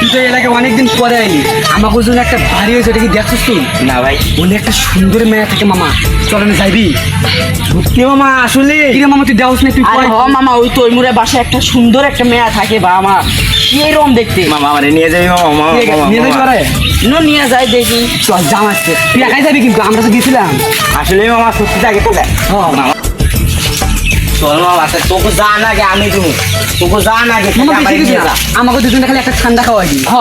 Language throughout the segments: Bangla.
তুই তো এলাকায় অনেকদিন পরে আইলি। আমাকে জন্য একটা ভারী হয়েছে এটা কি দেখছিস তুই? না ভাই। বলে একটা সুন্দর মেয়ে থাকে মামা চল না যাইবি সত্যি মামা আসলে? কিরে মামা তুই দেওয়াস না তুই আরে। হ মামা ওই তো ওই মুড়ে বাসায় একটা সুন্দর একটা মেয়ে থাকে বা আমার সেরম দেখতে? মামা আমারে নিয়ে যাবি মামা মামা মামা, নিয়ে যাবি মামা। পারে নো নিয়ে যায় দেখি। চল জাম আসছে তুই একাই যাবি কিন্তু আমরা তো গেছিলাম। আসলে মামা সত্যি থাকে তো হ্যাঁ। চল তা তোকে যা না গে আমি তুমি তোকে যা না গে আমাকে দুজন খালি একটা ঠান্ডা খাওয়াই দিই হ।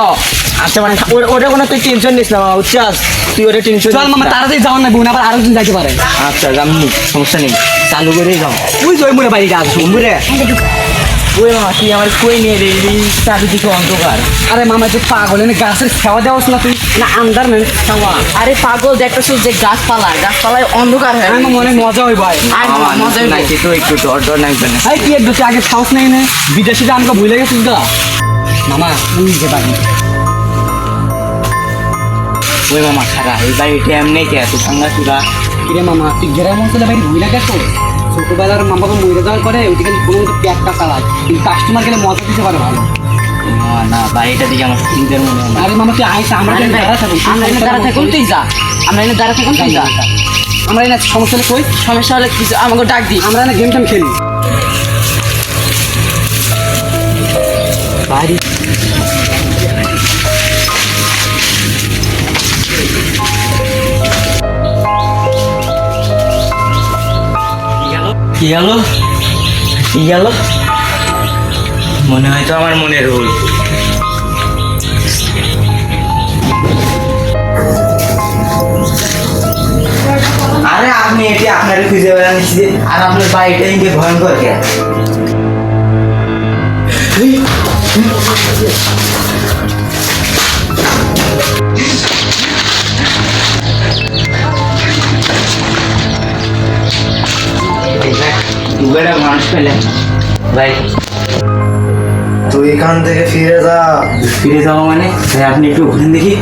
আচ্ছা মানে ওটা- ওটা কোনো তুই টেনশন নিস না তুই ওটা টেনশন চল মামা তাড়াতাড়ি যাওয়ার না বোন আবার আরও যাইতে পারে। আচ্ছা যামনি সমস্যা নেই। চালু করেই যাও। তুই বাড়িতে আসব বুঝলে ওই মামা তুই আমার কই নিয়ে রে চারিদিকে অন্ধকার। আরে মামা তুই পাগল এনে গাছের খাওয়া দেওয়াস না তুই? না আন্দার নেন খাওয়া আরে পাগল দেখতেছো যে গাছপালা গাছপালায় অন্ধকার হয়ে। আমার মনে মজা হইব আর মজা হইবো। তো একটু ডর ডর লাগবে না। এই কি একটু আগে সাহস নেই না? বিদেশিটা আমাকে ভুলে গেছিস গা। মামা তুই যে বাড়ি ওই মামা খারা এই বাড়িটা এমনি কে তুই ভাঙ্গা চুরা কিরে মামা তুই গ্রাম অঞ্চলে বাড়ি ভুলে গেছো? ছোটবেলার মামাকে মরে যাওয়ার পরে ওইদিকে কোনো মতো প্যাকটা চালায়। তুই কাস্টমার গেলে মজা দিতে পারে ভালো। না, না বাড়িটা দিকে আমার মনে হয় আরে মামা তুই আইসা আমরা আরে এখানে ভাই, দাঁড়া থাকুন। আমরা এখানে দাঁড়া থাকুন তুই যা। আমরা এখানে দাঁড়া থাকুন তুই যা। আমরা সমস্যা হলে কই? সমস্যা হলে কিছু আমাকে ডাক দি আমরা গেম টেম খেলি। বাড়ি গেল গেল মনে হয় তো আমার মনের ভুল। আরে আপনি এটি আপনার খুঁজে বেড়াচ্ছি আর আপনার বাড়িটা ইনকে ভয়ঙ্কর কে দুবেলা মানুষ পেলে ভাই তুই এখান থেকে ফিরে যা। ফিরে যাব মানে? ভাই আপনি একটু ঘুরেন দেখি।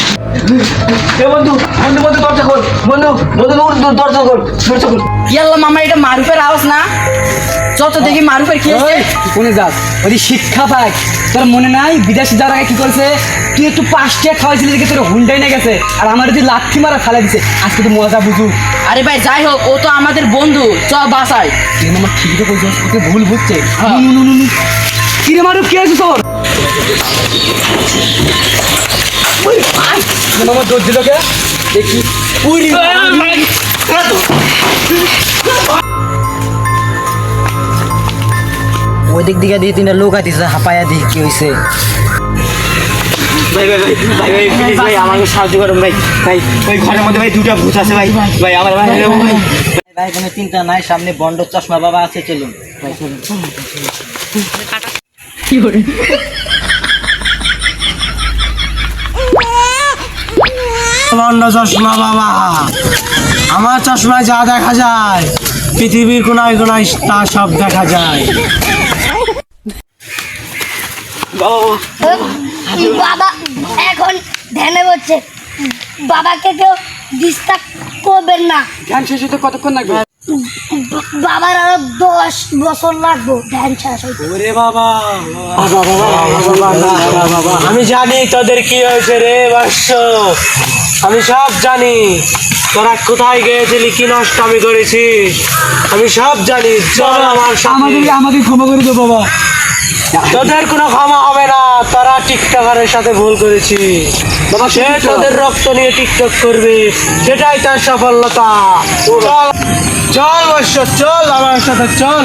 বন্ধু বন্ধু বন্ধু দরজা খোল। বন্ধু বন্ধু বন্ধু দরজা খোল দরজা খোল। কি মামা এটা মারুফের আওয়াজ না? দেখি মারুফের কি হয়েছে কোনে যাস? ওই শিক্ষা পাক তোর মনে নাই? বিদেশে যাওয়ার আগে কি করছে? তুই একটু পাঁচটিয়া খাওয়াইছিলি দেখে তোর হুন্ডাই না গেছে। আর আমার যদি লাথি মারা ফেলা দিছে আজকে তো মজা বুঝু। আরে ভাই যাই হোক ও তো আমাদের বন্ধু। চল বাসায়। আমার ঠিকই ওকে ভুল বুঝছে। কিরে মারু কে আছে তোর? দিল কে দেখি উড়ি ওই দিক দিকে দিয়ে তিনটা লোক আইতেছে হাঁপায়া দি কি হয়েছে ভাই আমাকে সাহায্য করুন ভাই ভাই ঘরের মধ্যে ভাই দুটা আছে ভাই ভাই আমার কোনো চিন্তা নাই সামনে বন্ড চশমা বাবা আছে চলুন বন্ড চশমা বাবা। আমার চশমায় যা দেখা যায় পৃথিবীর কোনায় কোনায় তা সব দেখা যায়। বাবা। এখন ধ্যানে বলছে বাবাকে কেউ ডিস্টার্ব করবেন না। ধ্যান শেষ হতে কতক্ষণ লাগবে? বাবার আরও দশ বছর লাগবে। ধ্যান শেষ ওরে বাবা। আমি জানি তোদের কি হয়েছে রে বাস্য আমি সব জানি। তোরা কোথায় গিয়েছিলি কি নষ্ট আমি করেছিস? আমি সব জানি। চল আমার সাথে। আমাদেরকে আমাকে ক্ষমা করে দেবো বাবা। তোদের কোনো ক্ষমা হবে না। তারা টিকটকারের সাথে ভুল করেছি বাবা সে তোদের রক্ত নিয়ে টিকটক করবে। সেটাই তার সফলতা। চল চল বর্ষ চল আমার সাথে চল।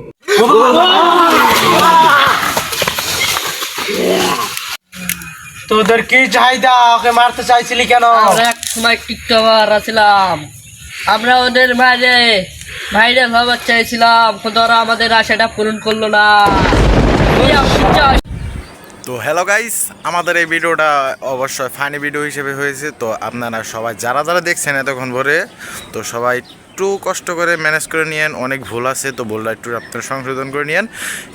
তোদের কি চাহিদা ওকে মারতে চাইছিলি কেন? আমরা এক সময় টিকটকার আছিলাম। আমরা ওদের বাইরে ভাইরাল হবার চাইছিলাম। ওরা আমাদের আশাটা পূরণ করল না। তো হ্যালো গাইস আমাদের এই ভিডিওটা অবশ্যই ফানি ভিডিও হিসেবে হয়েছে। তো আপনারা সবাই যারা যারা দেখছেন এতক্ষণ ভরে তো সবাই একটু কষ্ট করে ম্যানেজ করে নিয়েন, অনেক ভুল আছে, তো ভুলটা একটু আপনারা সংশোধন করে নিয়েন।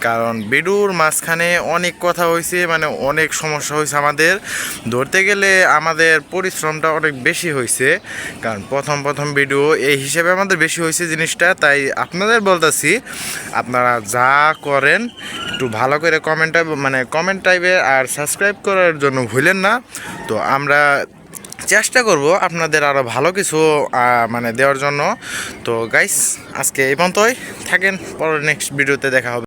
কারণ ভিডিওর মাঝখানে অনেক কথা হয়েছে মানে অনেক সমস্যা হয়েছে আমাদের। ধরতে গেলে আমাদের পরিশ্রমটা অনেক বেশি হয়েছে, কারণ প্রথম প্রথম ভিডিও এই হিসেবে আমাদের বেশি হয়েছে জিনিসটা, তাই আপনাদের বলতেছি, আপনারা যা করেন, একটু ভালো করে কমেন্ট মানে কমেন্ট টাইপে আর সাবস্ক্রাইব করার জন্য ভুলেন না। তো আমরা চেষ্টা করব আপনাদের আরও ভালো কিছু মানে দেওয়ার জন্য। তো গাইস আজকে এই পর্যন্তই। থাকেন, পরের নেক্সট ভিডিওতে দেখা হবে।